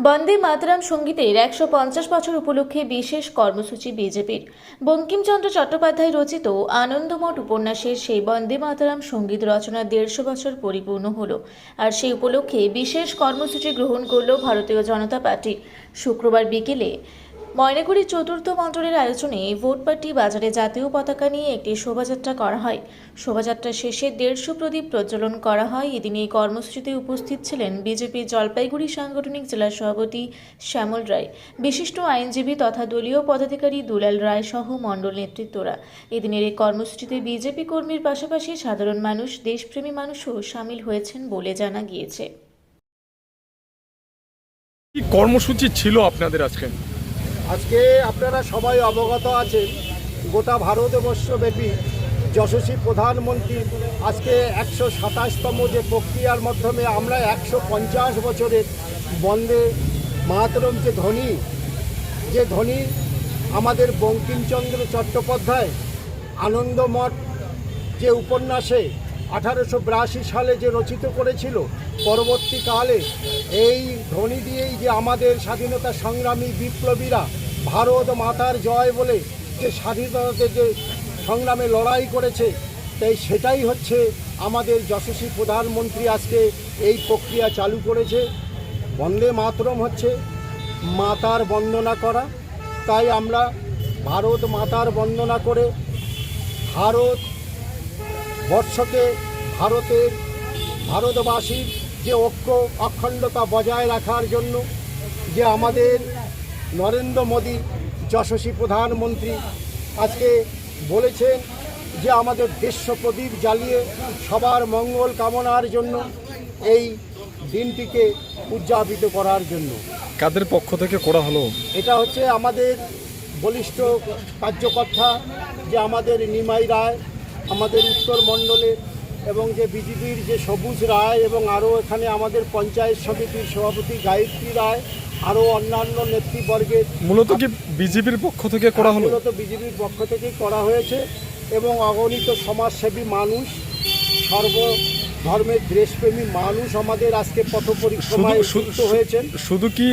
বন্দে মাতরাম সঙ্গীতের একশো পঞ্চাশ বছর উপলক্ষে বিশেষ কর্মসূচি বিজেপির। বঙ্কিমচন্দ্র চট্টোপাধ্যায় রচিত আনন্দমঠ উপন্যাসের সেই বন্দে মাতরাম সংগীত রচনা দেড়শো বছর পরিপূর্ণ হলো আর সেই উপলক্ষে বিশেষ কর্মসূচি গ্রহণ করল ভারতীয় জনতা পার্টি শুক্রবার বিকেলে ময়নাগুড়ি চতুর্থ মণ্ডলের আয়োজনে ভোটপাটি বাজারে জাতীয় পতাকা নিয়ে একটি শোভাযাত্রা করা হয়। শোভাযাত্রা শেষে দেড়শো প্রদীপ প্রজ্বলন করা হয়। এদিন এই কর্মসূচিতে উপস্থিত ছিলেন বিজেপি জলপাইগুড়ি সাংগঠনিক জেলা সভাপতি শ্যামল রায়, বিশিষ্ট আইনজীবী তথা দলীয় পদাধিকারী দুলাল রায় সহ মণ্ডল নেতৃত্বরা। এদিনের এই কর্মসূচিতে বিজেপি কর্মীর পাশাপাশি সাধারণ মানুষ, দেশপ্রেমী মানুষও সামিল হয়েছেন বলে জানা গিয়েছে। কর্মসূচি ছিল আপনাদের আজকে? আজকে আপনারা সবাই অবগত আছেন, গোটা ভারতবর্ষব্যাপী যশস্বী প্রধানমন্ত্রী আজকে একশো সাতাশতম যে প্রক্রিয়ার মাধ্যমে আমরা একশো পঞ্চাশ বছরের বন্দে মাতরম যে ধ্বনি যে ধ্বনি আমাদের বঙ্কিমচন্দ্র চট্টোপাধ্যায় আনন্দমঠ যে উপন্যাসে আঠারোশো বিরাশি সালে যে রচিত করেছিল, পরবর্তীকালে এই ধ্বনি দিয়েই যে আমাদের স্বাধীনতা সংগ্রামী বিপ্লবীরা ভারত মাতার জয় বলে যে স্বাধীনতাতে যে সংগ্রামে লড়াই করেছে, তাই সেটাই হচ্ছে আমাদের যশস্বী প্রধানমন্ত্রী আজকে এই প্রক্রিয়া চালু করেছে। বন্দে মাতরম হচ্ছে মাতার বন্দনা করা। তাই আমরা ভারত মাতার বন্দনা করে ভারত বর্ষকে ভারতের ভারতবাসীর যে ঐক্য অখণ্ডতা বজায় রাখার জন্য যে আমাদের নরেন্দ্র মোদী যশস্বী প্রধানমন্ত্রী আজকে বলেছেন যে আমাদের দেশ্য প্রদীপ জ্বালিয়ে সবার মঙ্গল কামনার জন্য এই দিনটিকে উদযাপিত করার জন্য। কাদের পক্ষ থেকে করা হলো? এটা হচ্ছে আমাদের বলিষ্ঠ কার্যকর্তা যে আমাদের নিমাই রায় আমাদের উত্তর মণ্ডলের এবং যে বিজেপির যে সবুজ রায় এবং আরও এখানে আমাদের পঞ্চায়েত সমিতির সভাপতি গায়ত্রী রায় আরও অন্যান্য নেতৃবর্গের মূলত কি বিজেপির পক্ষ থেকে করা হলো? মূলত বিজেপির পক্ষ থেকেই করা হয়েছে এবং অগণিত সমাজসেবী মানুষ সর্ব ধর্মের দেশপ্রেমী মানুষ আমাদের আজকে পথ পরিক্রমায় হয়েছেন। শুধু কি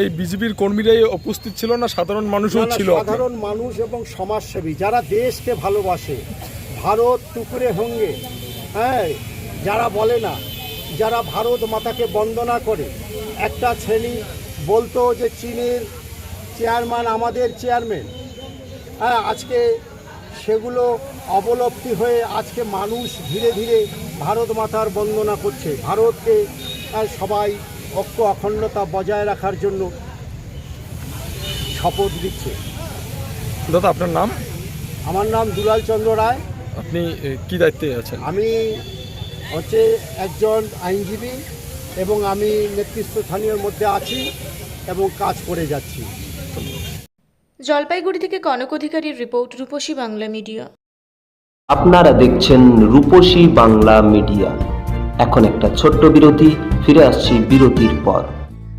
এই বিজেপির কর্মীরাই উপস্থিত ছিল না সাধারণ মানুষও ছিল? সাধারণ মানুষ এবং সমাজসেবী যারা দেশকে ভালোবাসে ভারত টুকুরে হঙ্গে হ্যাঁ যারা বলে না যারা ভারত মাতাকে বন্দনা করে। একটা ছেলে বলতো যে চীনের চেয়ারম্যান আমাদের চেয়ারম্যান। হ্যাঁ আজকে সেগুলো অবলব্ধি হয়ে আজকে মানুষ ধীরে ধীরে ভারত মাতার বন্দনা করছে। ভারতকে আহ, সবাই ঐক্য অখণ্ডতা বজায় রাখার জন্য শপথ দিচ্ছে। দাদা আপনার নাম? আমার নাম দুলাল চন্দ্র রায়। আপনি কি দায়িত্বে আছেন? আমি হচ্ছে একজন আইনজীবী এবং আমি নেতৃস্থানীয়র মধ্যে আছি এবং কাজ করে যাচ্ছি। জলপাইগুড়ি থেকে কনক অধিকারীর রিপোর্ট রূপসী বাংলা মিডিয়া। আপনারা দেখছেন রূপসী বাংলা মিডিয়া। এখন একটা ছোট্ট বিরতি ফিরে আসছি বিরতির পর।